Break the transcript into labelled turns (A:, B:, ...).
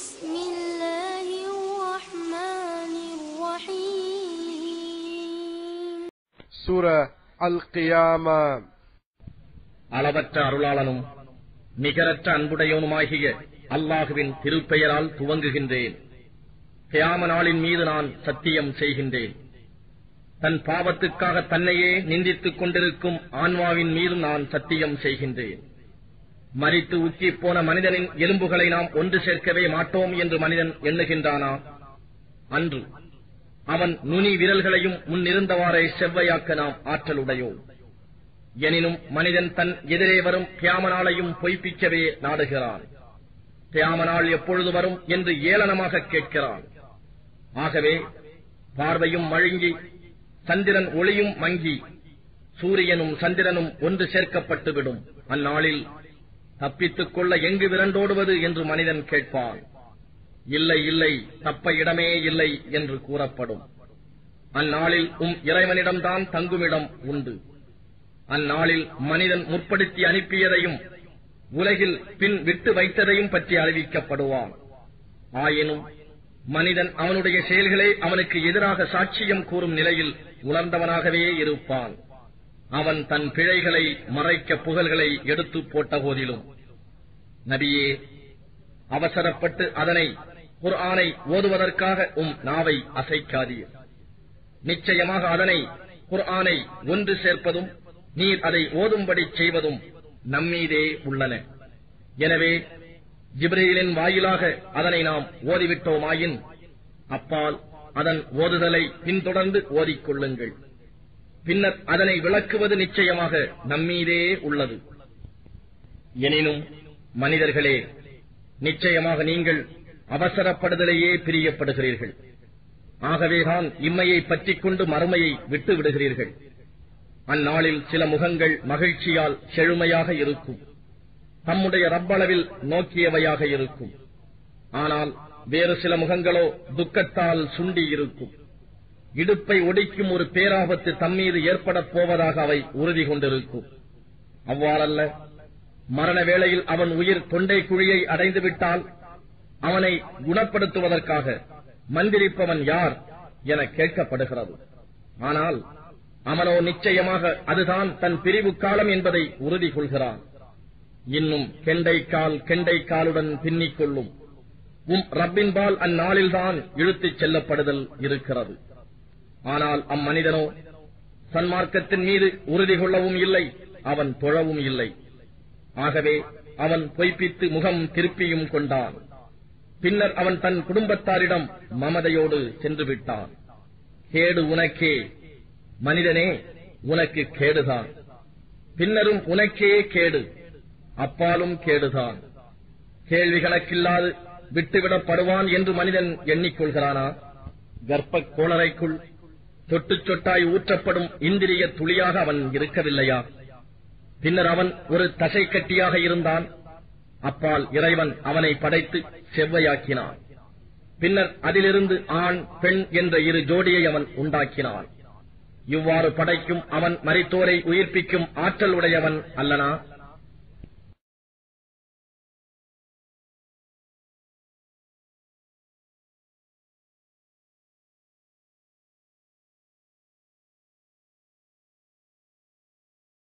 A: بسم الله الرحمن الرحيم. سورة القيامة.
B: அளவற்ற அருளாளனும் நிகரற்ற அன்புடையவனுமாகிய அல்லாஹுவின் திருப்பெயரால் துவங்குகின்றேன். கியாம நாளின் மீது நான் சத்தியம் செய்கின்றேன். தன் பாவத்துக்காக தன்னையே நிந்தித்துக் கொண்டிருக்கும் ஆன்மாவின் மீது நான் சத்தியம் செய்கின்றேன். மரித்து உக்கிப் போன மனிதனின் எலும்புகளை நாம் ஒன்று சேர்க்கவே மாட்டோம் என்று மனிதன் எண்ணுகின்றானா? அன்று. அவன் நுனி விரல்களையும் முன்னிருந்தவாறே செவ்வையாக்க நாம் ஆற்றலுடையோ எனினும் மனிதன் தன் எதிரே வரும் கியாமனாலையும் பொய்ப்பிக்கவே நாடுகிறான். தியாமனால் எப்பொழுது வரும் என்று ஏளனமாக கேட்கிறான். ஆகவே பார்வையும் மழுங்கி சந்திரன் ஒளியும் மங்கி சூரியனும் சந்திரனும் ஒன்று சேர்க்கப்பட்டுவிடும். அந்நாளில் தப்பித்துக் கொள்ள எங்கு விரண்டோடுவது என்று மனிதன் கேட்பான். இல்லை இல்லை தப்ப இடமே இல்லை என்று கூறப்படும். அந்நாளில் உம் இறைவனிடம்தான் தங்குமிடம் உண்டு. அந்நாளில் மனிதன் முற்படுத்தி அனுப்பியதையும் உலகில் பின் விட்டு வைத்ததையும் பற்றி அறிவிக்கப்படுவான். ஆயினும் மனிதன் அவனுடைய செயல்களே அவனுக்கு எதிராக சாட்சியம் கூறும் நிலையில் உணர்ந்தவனாகவே இருப்பான். அவன் தன் பிழைகளை மறைக்க புகழ்களை எடுத்து போட்ட போதிலும். நபியே அவசரப்பட்டு அதனை குர்ஆனை ஓதுவதற்காக உம் நாவை அசைக்காதீர். நிச்சயமாக அதனை குர்ஆனை ஒன்று சேர்ப்பதும் நீர் அதை ஓதும்படி செய்வதும் நம்மீதே உள்ளன. எனவே ஜிப்ரீலின் வாயிலாக அதனை நாம் ஓதிவிட்டோமாயின் அப்பால் அதன் ஓதுதலை பின்தொடர்ந்து ஓதிக்கொள்ளுங்கள். பின்னர் அதனை விளக்குவது நிச்சயமாக நம்மீதே உள்ளது. எனினும் மனிதர்களே நிச்சயமாக நீங்கள் அவசரப்படுதலையே பிரியப்படுகிறீர்கள். ஆகவேதான் இம்மையை பற்றிக் கொண்டு மறுமையை விட்டு விடுகிறீர்கள். அந்நாளில் சில முகங்கள் மகிழ்ச்சியால் செழுமையாக இருக்கும். தம்முடைய ரப்பளவில் நோக்கியவையாக இருக்கும். ஆனால் வேறு சில முகங்களோ துக்கத்தால் சுண்டி இருக்கும் இடுப்பை ஒடிக்கும் ஒரு பேராபத்து தம்மீது ஏற்படப் போவதாக அவை உறுதி கொண்டிருக்கும். அவ்வாறல்ல மரண வேளையில் அவன் உயிர் தொண்டை குழியை அடைந்து விட்டால் அவனை குணப்படுத்துவதற்காக மந்திரிப்பவன் யார் என கேட்கப்படுகிறது. ஆனால் அவனோ நிச்சயமாக அதுதான் தன் பிரிவு காலம் என்பதை உறுதி கொள்கிறான். இன்னும் கெண்டைக்கால் கெண்டைக்காலுடன் பின்னிக் கொள்ளும் உம் ரப்பின்பால் அந்நாளில்தான் இழுத்துச் செல்லப்படுதல் இருக்கிறது. ஆனால் அம்மனிதனோ சன்மார்க்கத்தின் மீது உறுதி கொள்ளவும் இல்லை அவன் தொழவும் இல்லை. ஆகவே அவன் பொய்ப்பித்து முகம் திருப்பியும் கொண்டான். பின்னர் அவன் தன் குடும்பத்தாரிடம் மமதையோடு சென்று விட்டான். கேடு உனக்கே. மனிதனே உனக்கு கேடுதான். பின்னரும் உனக்கே கேடு அப்பாலும் கேடுதான். கேள்வி கணக்கில்லாது விட்டுவிடப்படுவான் என்று மனிதன் எண்ணிக்கொள்கிறானா? கர்ப்ப கோளரைக்குள் சொட்டுச் சொட்டாய் ஊற்றப்படும் இந்திரிய துளியாக அவன் இருக்கவில்லையா? பின்னர் அவன் ஒரு தசை கட்டியாக இருந்தான். அப்பால் இறைவன் அவனை படைத்து செவ்வையாக்கினான். பின்னர் அதிலிருந்து ஆண் பெண் என்ற இரு ஜோடியை அவன் உண்டாக்கினான். இவ்வாறு படைக்கும் அவன் மறித்தோரை உயிர்ப்பிக்கும் ஆற்றல் உடையவன் அல்லனா?